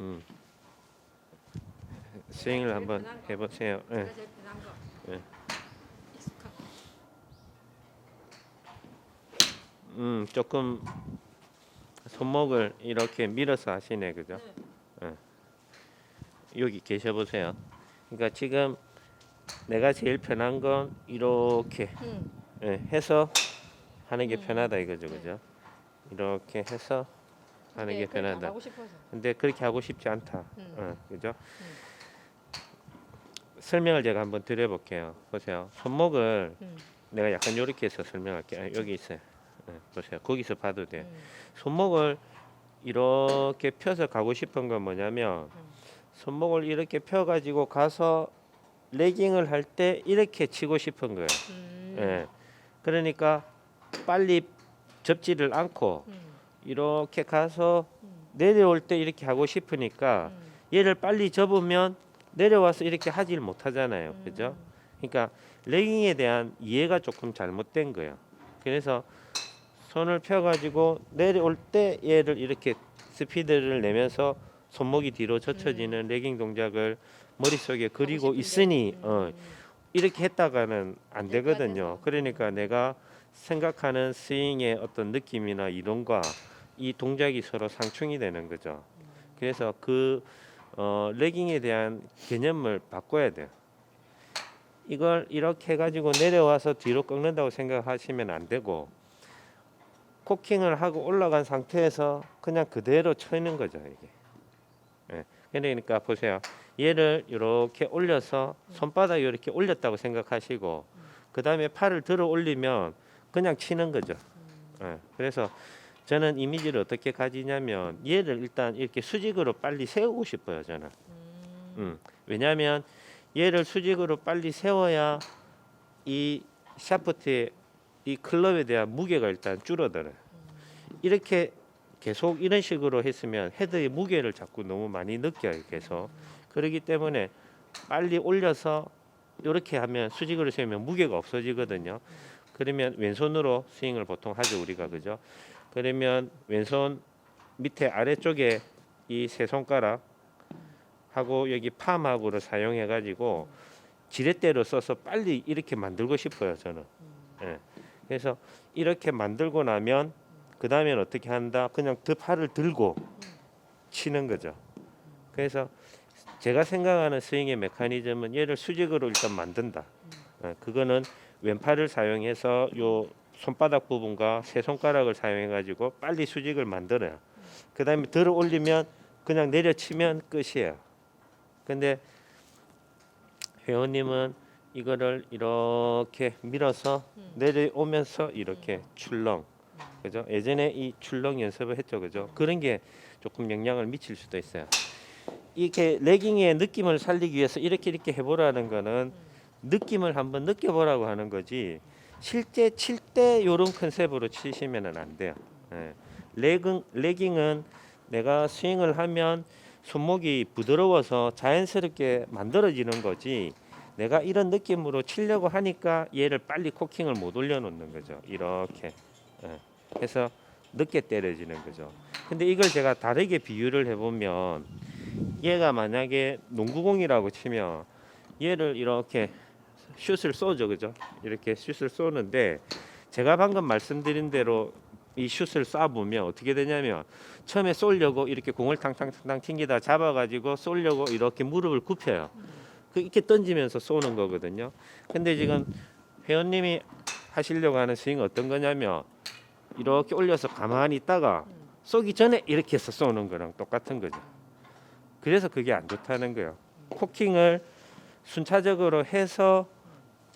음. 스윙을 한번 해보세요. 예. 제가 제일 편한 거. 예. 익숙한 거. 음, 조금 손목을 이렇게 밀어서 하시네, 그죠? 네. 여기 계셔 보세요. 그러니까 지금 내가 제일 편한 건 이렇게 음. 예, 해서 하는 게 음. 편하다 이거죠, 네. 그죠? 이렇게 해서 하는 네, 게 싶어서. 근데 그렇게 하고 싶지 않다. 음. 어, 그죠? 설명을 제가 한번 드려볼게요. 보세요. 손목을 음. 내가 약간 이렇게 해서 설명할게요. 아, 여기 있어요. 예, 보세요. 거기서 봐도 돼. 음. 손목을 이렇게 펴서 가고 싶은 건 뭐냐면 음. 손목을 이렇게 펴 가지고 가서 레깅을 할 때 이렇게 치고 싶은 거예요. 음. 예. 그러니까 빨리 접지를 않고 음. 이렇게 가서 음. 내려올 때 이렇게 하고 싶으니까 음. 얘를 빨리 접으면 내려와서 이렇게 하질 못하잖아요. 그죠? 그러니까 레깅에 대한 이해가 조금 잘못된 거예요. 그래서 손을 펴가지고 내려올 때 얘를 이렇게 스피드를 내면서 손목이 뒤로 젖혀지는 레깅 동작을 머릿속에 그리고. 있으니 음. 어, 이렇게 했다가는 안 되거든요. 그러니까 내가 생각하는 스윙의 어떤 느낌이나 이론과 이 동작이 서로 상충이 되는 거죠. 그래서 그 어, 레깅에 대한 개념을 바꿔야 돼요. 이걸 이렇게 해가지고 내려와서 뒤로 꺾는다고 생각하시면 안 되고 코킹을 하고 올라간 상태에서 그냥 그대로 쳐있는 거죠 이게. 예. 그러니까 보세요. 얘를 이렇게 올려서 손바닥 이렇게 올렸다고 생각하시고 그 다음에 팔을 들어 올리면 그냥 치는 거죠. 예. 그래서 저는 이미지를 어떻게 가지냐면 얘를 일단 이렇게 수직으로 빨리 세우고 싶어요 저는. 음. 음. 왜냐하면 얘를 수직으로 빨리 세워야 이 샤프트의 이 클럽에 대한 무게가 일단 줄어들어요. 이렇게 계속 이런 식으로 했으면 헤드의 무게를 자꾸 너무 많이 느껴요 계속. 그렇기 때문에 빨리 올려서 이렇게 하면 수직으로 세우면 무게가 없어지거든요. 그러면 왼손으로 스윙을 보통 하죠 우리가 그죠? 그러면 왼손 밑에 아래쪽에 이 세 손가락 하고 여기 팜하고를 사용해 가지고 지렛대로 써서 빨리 이렇게 만들고 싶어요 저는. 예. 그래서 이렇게 만들고 나면 그 다음엔 어떻게 한다? 그냥 그 팔을 들고 치는 거죠. 그래서 제가 생각하는 스윙의 메커니즘은 얘를 수직으로 일단 만든다. 예, 그거는 왼팔을 사용해서 요 손바닥 부분과 세 손가락을 사용해 가지고 빨리 수직을 만들어요. 그 다음에 들어 올리면 그냥 내려치면 끝이에요. 근데 회원님은 이거를 이렇게 밀어서 음. 내려오면서 이렇게 출렁 그죠? 예전에 이 출렁 연습을 했죠 그죠? 그런 게 조금 영향을 미칠 수도 있어요. 이렇게 레깅의 느낌을 살리기 위해서 이렇게 이렇게 해보라는 거는 느낌을 한번 느껴보라고 하는 거지 실제 칠 때 이런 컨셉으로 치시면은 안 돼요 예. 레깅 레깅은 내가 스윙을 하면 손목이 부드러워서 자연스럽게 만들어지는 거지 내가 이런 느낌으로 치려고 하니까 얘를 빨리 코킹을 못 올려놓는 거죠 이렇게 예. 해서 늦게 때려지는 거죠 근데 이걸 제가 다르게 비유를 해보면 얘가 만약에 농구공이라고 치면 얘를 이렇게 슛을 쏘죠 그죠 이렇게 슛을 쏘는데 제가 방금 말씀드린 대로 이 슛을 쏴보면 어떻게 되냐면 처음에 쏠려고 이렇게 공을 탕탕탕탕 튕기다 잡아가지고 쏠려고 이렇게 무릎을 굽혀요. 그 이렇게 던지면서 쏘는 거거든요. 근데 지금 회원님이 하시려고 하는 스윙 어떤 거냐면 이렇게 올려서 가만히 있다가 쏘기 전에 이렇게 해서 쏘는 거랑 똑같은 거죠. 그래서 그게 안 좋다는 거예요. 코킹을 순차적으로 해서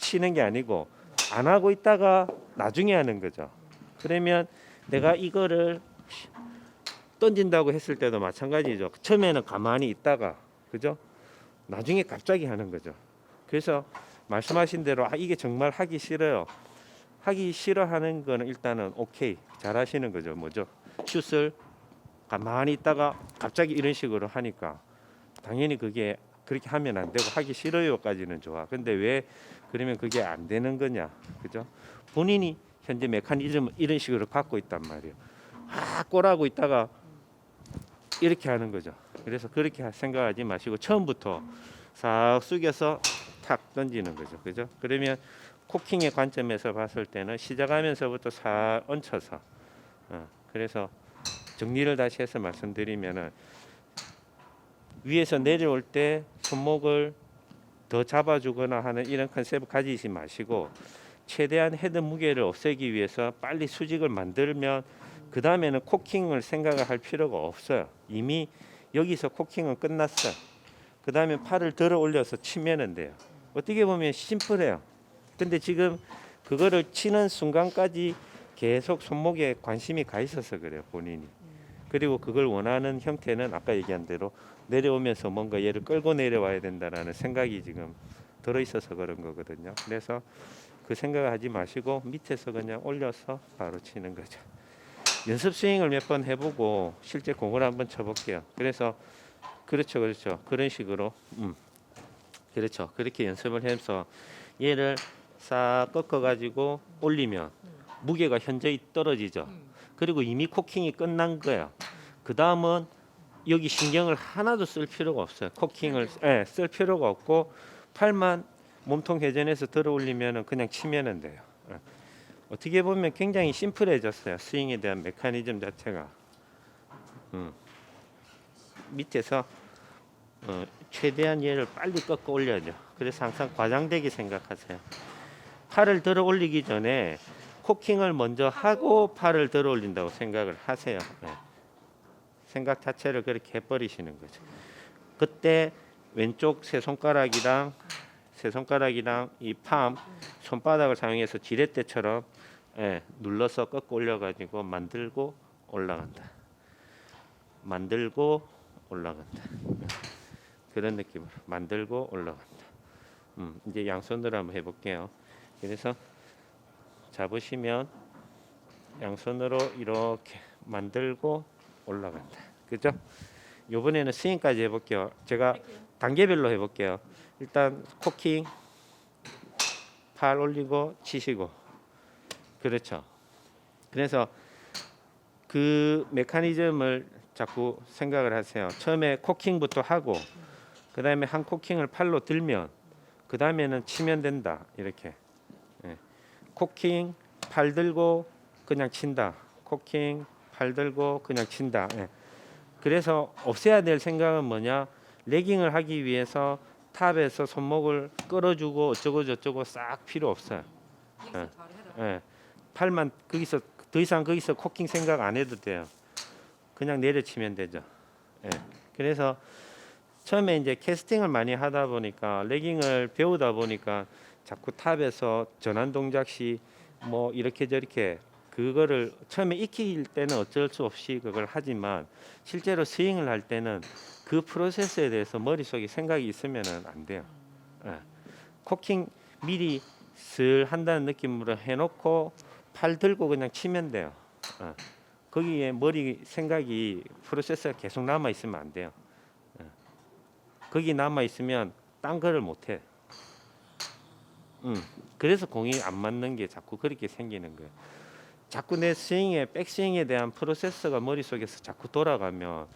치는 게 아니고 안 하고 있다가 나중에 하는 거죠. 그러면 내가 이거를 던진다고 했을 때도 마찬가지죠. 처음에는 가만히 있다가 그죠? 나중에 갑자기 하는 거죠. 그래서 말씀하신 대로 아 이게 정말 하기 싫어요. 하기 싫어하는 거는 일단은 오케이 잘 하시는 거죠. 뭐죠? 슛을 가만히 있다가 갑자기 이런 식으로 하니까 당연히 그게 그렇게 하면 안 되고 하기 싫어요까지는 좋아. 근데 왜 그러면 그게 안 되는 거냐? 그죠? 본인이 현재 메커니즘을 이런 식으로 갖고 있단 말이에요. 아, 꼬라고 있다가 이렇게 하는 거죠. 그래서 그렇게 생각하지 마시고 처음부터 싹 숙여서 탁 던지는 거죠. 그죠? 그러면 코킹의 관점에서 봤을 때는 시작하면서부터 싹 얹혀서 어, 그래서 정리를 다시 해서 말씀드리면은 위에서 내려올 때 손목을 더 잡아주거나 하는 이런 컨셉을 가지지 마시고 최대한 헤드 무게를 없애기 위해서 빨리 수직을 만들면 그 다음에는 코킹을 생각을 할 필요가 없어요. 이미 여기서 코킹은 끝났어요. 그 다음에 팔을 들어 올려서 치면은 돼요. 어떻게 보면 심플해요. 근데 지금 그거를 치는 순간까지 계속 손목에 관심이 가 있어서 그래요 본인이. 그리고 그걸 원하는 형태는 아까 얘기한 대로 내려오면서 뭔가 얘를 끌고 내려와야 된다라는 생각이 지금 들어 있어서 그런 거거든요. 그래서 그 생각을 하지 마시고 밑에서 그냥 올려서 바로 치는 거죠. 연습 스윙을 몇 번 해보고 실제 공을 한번 쳐볼게요. 그래서 그렇죠, 그렇죠. 그런 식으로, 음, 그렇죠. 그렇게 연습을 해서 얘를 싹 꺾어가지고 올리면 무게가 현저히 떨어지죠. 음. 그리고 이미 코킹이 끝난 거예요. 그 다음은 여기 신경을 하나도 쓸 필요가 없어요. 코킹을 예, 쓸 필요가 없고 팔만 몸통 회전해서 들어 올리면은 그냥 치면은 돼요. 예. 어떻게 보면 굉장히 심플해졌어요. 스윙에 대한 메커니즘 자체가. 음. 밑에서 어, 최대한 얘를 빨리 꺾어 올려야죠. 그래서 항상 과장되게 생각하세요. 팔을 들어 올리기 전에 코킹을 먼저 하고 팔을 들어 올린다고 생각을 하세요. 네. 생각 자체를 그렇게 해버리시는 거죠. 그때 왼쪽 세 손가락이랑 세 손가락이랑 이 팜 손바닥을 사용해서 지렛대처럼 예, 눌러서 꺾어 올려가지고 만들고 올라간다. 만들고 올라간다. 예. 그런 느낌으로 만들고 올라간다. 음, 이제 양손으로 한번 해볼게요. 그래서 잡으시면 양손으로 이렇게 만들고 올라간다. 그죠? 이번에는 스윙까지 해볼게요. 제가 단계별로 해볼게요. 일단 코킹 팔 올리고 치시고 그렇죠. 그래서 그 메커니즘을 자꾸 생각을 하세요. 처음에 코킹부터 하고 그 다음에 한 코킹을 팔로 들면 그 다음에는 치면 된다 이렇게 예. 코킹 팔 들고 그냥 친다. 코킹 팔 들고 그냥 친다. 예. 그래서 없애야 될 생각은 뭐냐? 레깅을 하기 위해서 탑에서 손목을 끌어주고 어쩌고 저쩌고 싹 필요 없어요. 예. 예. 팔만 거기서 더 이상 거기서 코킹 생각 안 해도 돼요. 그냥 내려치면 되죠. 예. 그래서 처음에 이제 캐스팅을 많이 하다 보니까 레깅을 배우다 보니까 자꾸 탑에서 전환 동작 시 뭐 이렇게 저렇게 그거를 처음에 익힐 때는 어쩔 수 없이 그걸 하지만 실제로 스윙을 할 때는 그 프로세스에 대해서 머릿속에 생각이 있으면은 안 돼요. 예. 코킹 미리 슬 한다는 느낌으로 해놓고 팔 들고 그냥 치면 돼요. 어. 거기에 머리 생각이 프로세스가 계속 남아 있으면 안 돼요. 어. 거기 남아 있으면 딴 거를 못 해. 음. 그래서 공이 안 맞는 게 자꾸 그렇게 생기는 거예요. 자꾸 내 스윙에 백스윙에 대한 프로세스가 머릿속에서 자꾸 돌아가면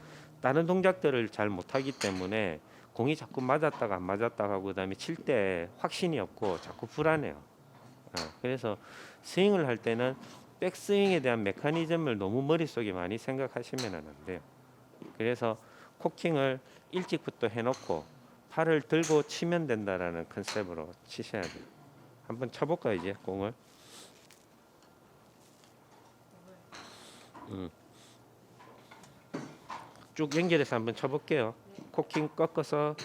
다른 동작들을 잘 못하기 때문에 공이 자꾸 맞았다가 안 맞았다가 하고 그다음에 칠 때 확신이 없고 자꾸 불안해요. 어, 그래서 스윙을 할 때는 백스윙에 대한 메커니즘을 너무 머릿속에 많이 생각하시면 안 돼요. 그래서 코킹을 일찍부터 해놓고 팔을 들고 치면 된다라는 컨셉으로 치셔야 돼요. 한번 쳐볼까 이제 공을. 음. 쭉 연결해서 한번 쳐볼게요. 코킹 꺾어서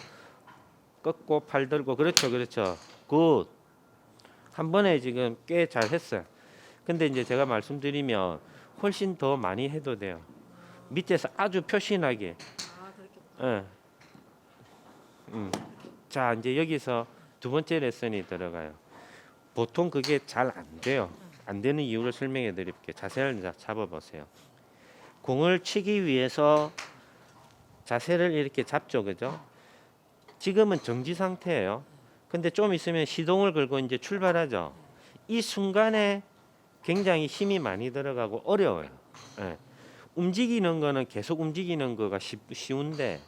꺾고 팔 들고 그렇죠, 그렇죠. 굿. 한 번에 지금 꽤 잘했어요. 근데 이제 제가 말씀드리면 훨씬 더 많이 해도 돼요. 밑에서 아주 표신하게. 아 예. 음. 자 이제 여기서 두 번째 레슨이 들어가요. 보통 그게 잘 안 돼요. 안 되는 이유를 설명해 드릴게요. 자세를 자- 잡아보세요. 공을 치기 위해서 자세를 이렇게 잡죠, 그죠? 지금은 정지 상태예요. 근데 좀 있으면 시동을 걸고 이제 출발하죠. 이 순간에 굉장히 힘이 많이 들어가고 어려워요. 예. 움직이는 거는 계속 움직이는 거가 쉽, 쉬운데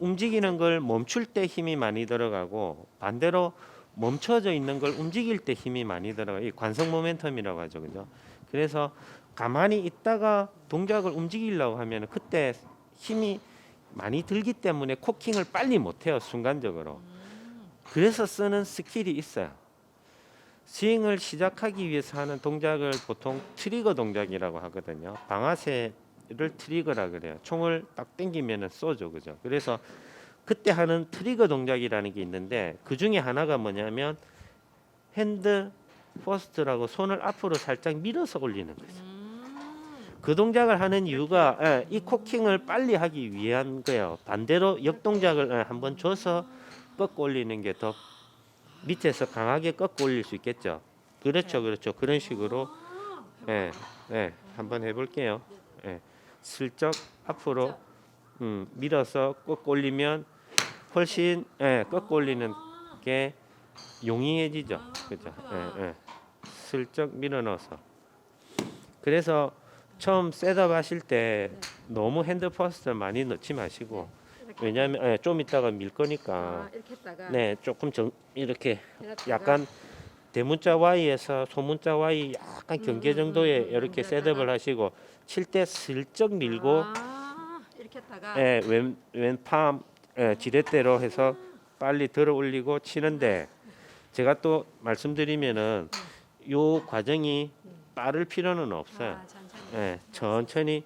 움직이는 걸 멈출 때 힘이 많이 들어가고 반대로 멈춰져 있는 걸 움직일 때 힘이 많이 들어가. 이 관성 모멘텀이라고 하죠, 그죠? 그래서 가만히 있다가 동작을 움직이려고 하면 그때 힘이 많이 들기 때문에 코킹을 빨리 못 해요, 순간적으로. 그래서 쓰는 스킬이 있어요. 스윙을 시작하기 위해서 하는 동작을 보통 트리거 동작이라고 하거든요. 방아쇠를 트리거라 그래요. 총을 딱 당기면은 쏘죠, 그죠? 그래서 그때 하는 트리거 동작이라는 게 있는데 그 중에 하나가 뭐냐면 핸드 퍼스트라고 손을 앞으로 살짝 밀어서 올리는 거죠. 음. 그 동작을 하는 이유가 예, 이 코킹을 빨리 하기 위한 거예요. 반대로 역동작을 예, 한번 줘서 꺾어 올리는 게 더 밑에서 강하게 꺾어 올릴 수 있겠죠. 그렇죠, 그렇죠. 그런 식으로 예, 예, 한번 해볼게요. 예, 슬쩍 앞으로 음, 밀어서 꺾어 올리면 훨씬 예, 꺾어 올리는 게 용이해지죠. 그죠? 예, 예. 슬쩍 밀어 넣어서. 그래서 처음 셋업 하실 때 너무 핸드 퍼스트를 많이 넣지 마시고. 왜냐하면 예, 좀 이따가 밀 아, 거니까 이렇게 했다가 네 조금 정, 이렇게 해놨다가 약간 대문자 Y에서 소문자 Y 약간 경계 음, 정도에 음, 음, 이렇게 음, 셋업을. 하시고 칠 때 슬쩍 밀고 아, 이렇게 했다가 예, 왼 왼팔 예, 지렛대로 해서 빨리 들어 올리고 치는데 제가 또 말씀드리면은 요 과정이 빠를 필요는 없어요. 아, 천천히. 예, 천천히.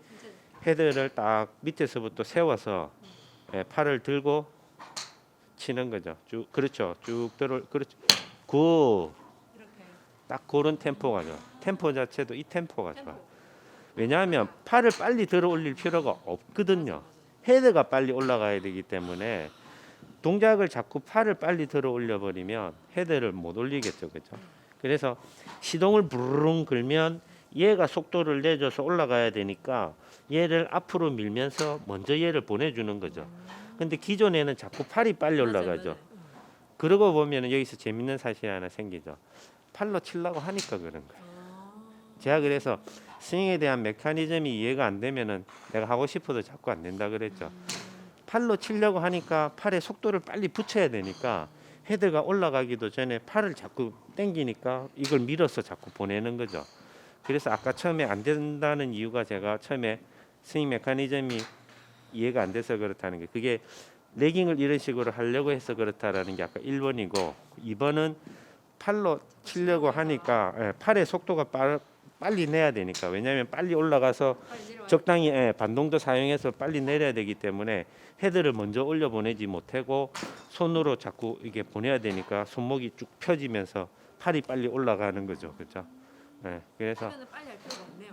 헤드를 딱 밑에서부터 세워서 예, 팔을 들고 치는 거죠. 쭉 그렇죠. 쭉 들어 그렇죠. 굿. 이렇게. 딱 그런 템포가 좋아. 템포 자체도 이 템포가 좋아. 왜냐하면 팔을 빨리 들어 올릴 필요가 없거든요. 헤드가 빨리 올라가야 되기 때문에 동작을 자꾸 팔을 빨리 들어 올려 버리면 헤드를 못 올리겠죠, 그죠? 그래서 시동을 부르릉 걸면 얘가 속도를 내줘서 올라가야 되니까 얘를 앞으로 밀면서 먼저 얘를 보내주는 거죠. 근데 기존에는 자꾸 팔이 빨리 올라가죠. 그러고 보면 여기서 재밌는 사실이 하나 생기죠. 팔로 치려고 하니까 그런 거예요. 아, 제가 그래서 스윙에 대한 메커니즘이 이해가 안 되면은 내가 하고 싶어도 자꾸 안 된다 그랬죠. 팔로 치려고 하니까 팔에 속도를 빨리 붙여야 되니까 헤드가 올라가기도 전에 팔을 자꾸 당기니까 이걸 밀어서 자꾸 보내는 거죠. 그래서 아까 처음에 안 된다는 이유가 제가 처음에 스윙 메커니즘이 이해가 안 돼서 그렇다는 게 그게 레깅을 이런 식으로 하려고 해서 그렇다라는 게 아까 1번이고 2번은 팔로 치려고 하니까 예, 팔의 속도가 빠, 빨리 내야 되니까 왜냐하면 빨리 올라가서 빨리. 적당히 예, 반동도 사용해서 빨리 내려야 되기 때문에 헤드를 먼저 올려 보내지 못하고 손으로 자꾸 이게 보내야 되니까 손목이 쭉 펴지면서 팔이 빨리 올라가는 거죠, 그렇죠? 예, 그래서 빨리 할 필요가 없네요.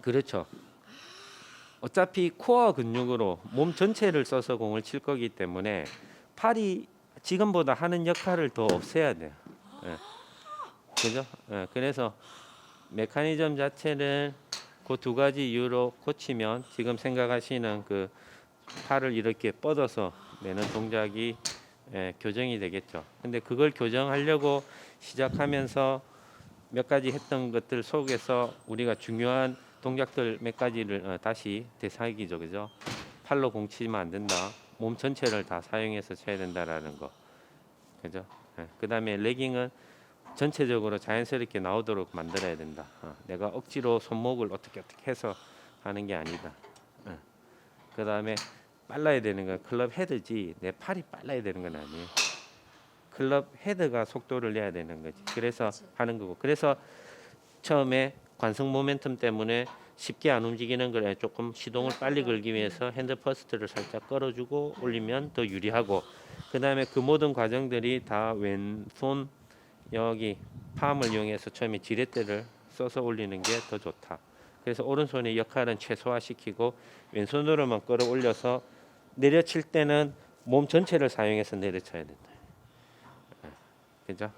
그렇죠. 어차피 코어 근육으로 몸 전체를 써서 공을 칠 거기 때문에 팔이 지금보다 하는 역할을 더 없애야 돼요. 예. 그죠? 예, 그래서 메커니즘 자체를 그 두 가지 이유로 고치면 지금 생각하시는 그 팔을 이렇게 뻗어서 내는 동작이 예, 교정이 되겠죠. 근데 그걸 교정하려고 시작하면서 몇 가지 했던 것들 속에서 우리가 중요한 동작들 몇 가지를 어, 다시 되살기죠, 그죠? 팔로 공 치면 안 된다. 몸 전체를 다 사용해서 쳐야 된다라는 거, 그죠? 예, 그다음에 레깅은 전체적으로 자연스럽게 나오도록 만들어야 된다. 어, 내가 억지로 손목을 어떻게 어떻게 해서 하는 게 아니다. 어. 그 다음에 빨라야 되는 건 클럽 헤드지 내 팔이 빨라야 되는 건 아니에요. 클럽 헤드가 속도를 내야 되는 거지. 그래서 하는 거고. 그래서 처음에 관성 모멘텀 때문에 쉽게 안 움직이는 걸 조금 시동을 빨리 걸기 위해서 핸드 퍼스트를 살짝 끌어주고 올리면 더 유리하고 그 다음에 그 모든 과정들이 다 왼손 여기 팜을 이용해서 처음에 지렛대를 써서 올리는 게 더 좋다. 그래서 오른손의 역할은 최소화시키고 왼손으로만 끌어올려서 내려칠 때는 몸 전체를 사용해서 내려쳐야 된다. 예, 그죠?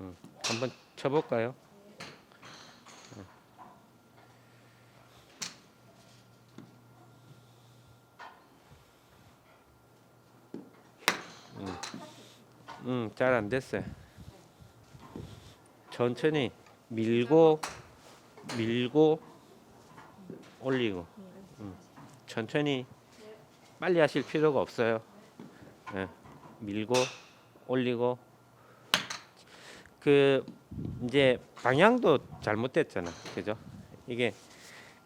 음, 한번 쳐볼까요? 음, 음, 잘안 됐어요. 천천히 밀고 밀고 올리고 음, 천천히 빨리 하실 필요가 없어요. 예, 밀고 올리고 그 이제 방향도 잘못됐잖아, 그죠? 이게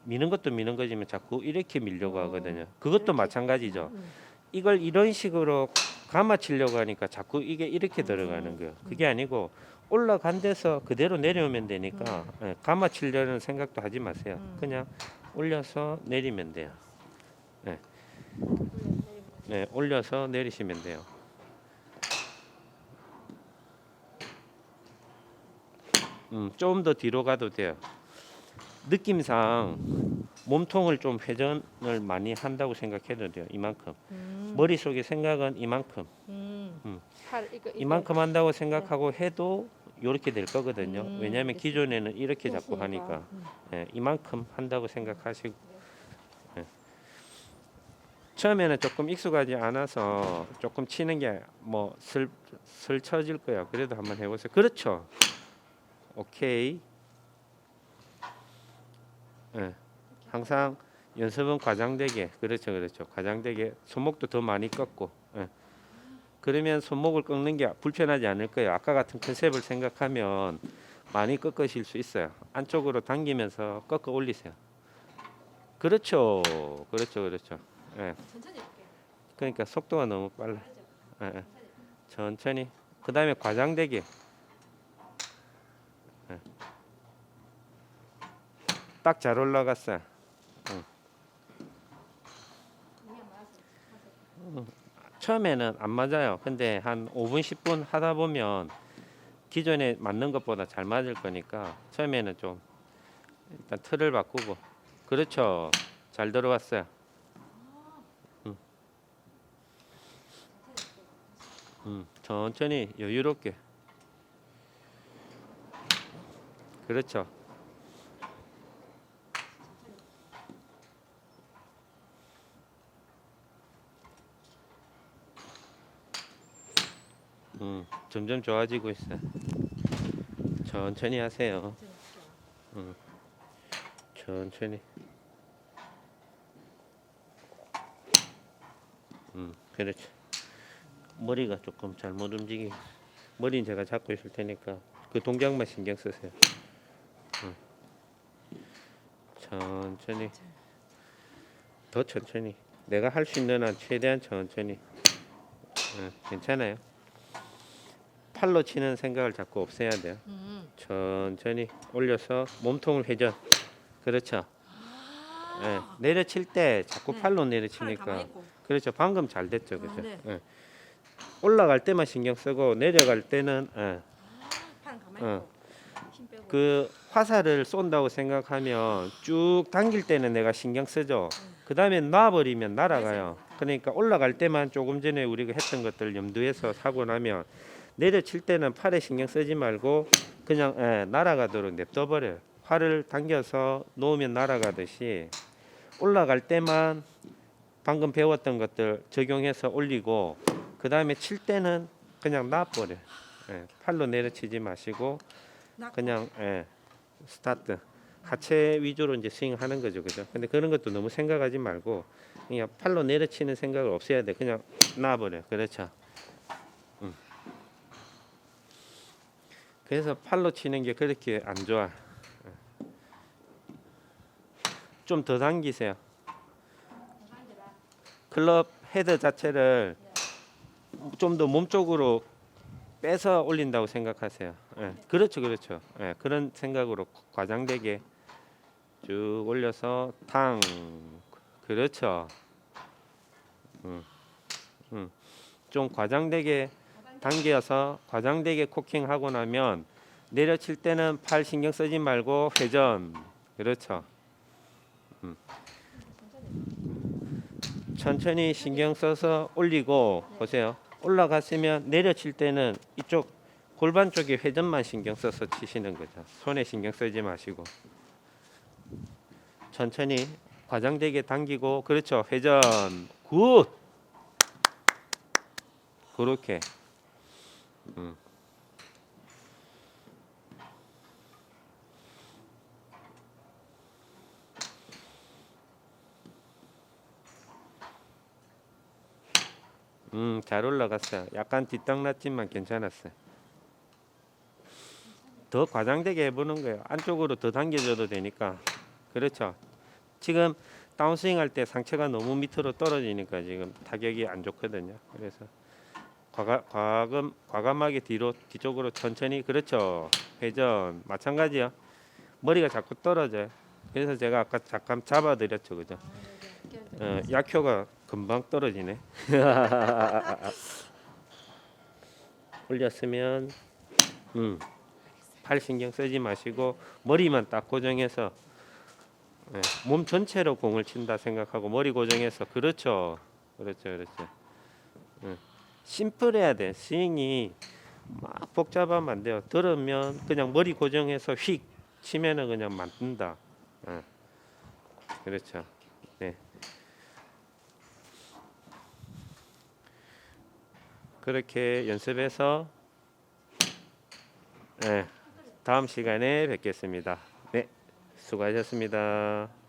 미는 것도 미는 거지만 자꾸 이렇게 밀려고 하거든요. 그것도 마찬가지죠. 음. 이걸 이런 식으로 감아치려고 하니까 자꾸 이게 이렇게 들어가는 거예요. 그게 아니고 올라간 데서 그대로 내려오면 되니까 예, 감아치려는 생각도 하지 마세요. 음. 그냥 올려서 내리면 돼요. 네. 네, 올려서 내리시면 돼요. 음, 좀더 뒤로 가도 돼요. 느낌상 몸통을 좀 회전을 많이 한다고 생각해도 돼요. 이만큼. 음. 머릿속에 생각은 이만큼. 음. 음. 팔 이거 이거. 이만큼 한다고 생각하고 해도 이렇게 될 거거든요. 음, 왜냐하면 알겠습니다. 기존에는 이렇게 자꾸. 하니까 음. 예, 이만큼 한다고 생각하시고 예. 처음에는 조금 익숙하지 않아서 조금 치는 게 뭐 슬 슬쳐질 거야. 그래도 한번 해보세요. 그렇죠. 오케이. 예. 항상 연습은 과장되게. 그렇죠 그렇죠. 과장되게 손목도 더 많이 꺾고 예. 그러면 손목을 꺾는 게 불편하지 않을 거예요. 아까 같은 컨셉을 생각하면 많이 꺾으실 수 있어요. 안쪽으로 당기면서 꺾어 올리세요. 그렇죠 그렇죠 그렇죠. 예. 그러니까 속도가 너무 빨라. 예, 예. 천천히. 그 다음에 과장되게. 예. 딱잘 올라갔어요 처음에는 안 맞아요. 근데 한 5분 10분 하다 보면 기존에 맞는 것보다 잘 맞을 거니까 처음에는 좀 일단 틀을 바꾸고 그렇죠. 잘 들어왔어요. 음. 음, 천천히 여유롭게 그렇죠. 음, 점점 좋아지고 있어요. 천천히 하세요. 음, 천천히. 음, 그렇죠. 머리가 조금 잘못 움직이. 머리는 제가 잡고 있을 테니까 그 동작만 신경 쓰세요. 음. 천천히. 더 천천히. 내가 할 수 있는 한 최대한 천천히. 음, 괜찮아요. 팔로 치는 생각을 자꾸 없애야 돼요. 음. 천천히 올려서 몸통을 회전. 그렇죠. 예, 아. 내려칠 때 자꾸 네. 팔로 팔 내려치니까 가만히 있고. 그렇죠. 방금 잘 됐죠, 아, 그죠? 네. 예. 올라갈 때만 신경 쓰고 내려갈 때는 예, 팔 가만히 어. 있고. 힘 빼고. 그 화살을 쏜다고 생각하면 쭉 당길 때는 내가 신경 쓰죠. 그 다음에 놔버리면 날아가요. 그러니까 올라갈 때만 조금 전에 우리가 했던 것들 염두에서 사고 나면 내려칠 때는 팔에 신경 쓰지 말고 그냥 예, 날아가도록 냅둬 버려요. 팔을 당겨서 놓으면 날아가듯이 올라갈 때만 방금 배웠던 것들 적용해서 올리고 그 다음에 칠 때는 그냥 놔버려. 요 예, 팔로 내려치지 마시고 나- 그냥 예, 스타트 하체 위주로 이제 스윙하는 거죠, 그죠? 근데 그런 것도 너무 생각하지 말고 그냥 팔로 내려치는 생각을 없애야 돼. 그냥 놔버려. 그렇죠. 그래서 팔로 치는 게 그렇게 안 좋아. 좀 더 당기세요. 클럽 헤드 자체를 좀 더 몸쪽으로 빼서 올린다고 생각하세요. 예, 그렇죠, 그렇죠. 예, 그런 생각으로 과장되게 쭉 올려서 탕, 그렇죠. 음, 음, 좀 과장되게 당겨서 과장되게 코킹하고 나면 내려칠 때는 팔 신경 쓰지 말고 회전, 그렇죠. 음. 천천히 신경 써서 올리고 보세요. 올라갔으면 내려칠 때는 이쪽 골반 쪽에 회전만 신경 써서 치시는 거죠. 손에 신경 쓰지 마시고 천천히 과장되게 당기고 그렇죠. 회전 굿 그렇게 음. 음, 잘 올라갔어요. 약간 뒷땅 났지만 괜찮았어요. 더 과장되게 해보는 거예요. 안쪽으로 더 당겨줘도 되니까. 그렇죠. 지금 다운스윙 할 때 상체가 너무 밑으로 떨어지니까 지금 타격이 안 좋거든요. 그래서 과가, 과감, 과감하게 뒤로 뒤쪽으로 천천히 그렇죠. 회전 마찬가지요. 머리가 자꾸 떨어져요. 그래서 제가 아까 잠깐 잡아드렸죠, 그죠? 어, 약효가 금방 떨어지네. 올렸으면 음, 팔 신경 쓰지 마시고 머리만 딱 고정해서 예, 몸 전체로 공을 친다 생각하고 머리 고정해서 그렇죠, 그렇죠, 그렇죠. 예, 심플해야 돼. 스윙이 막 복잡하면 안 돼요. 들으면 그냥 머리 고정해서 휙 치면은 그냥 맞는다. 예, 그렇죠. 네. 그렇게 연습해서 네, 다음 시간에 뵙겠습니다. 네, 수고하셨습니다.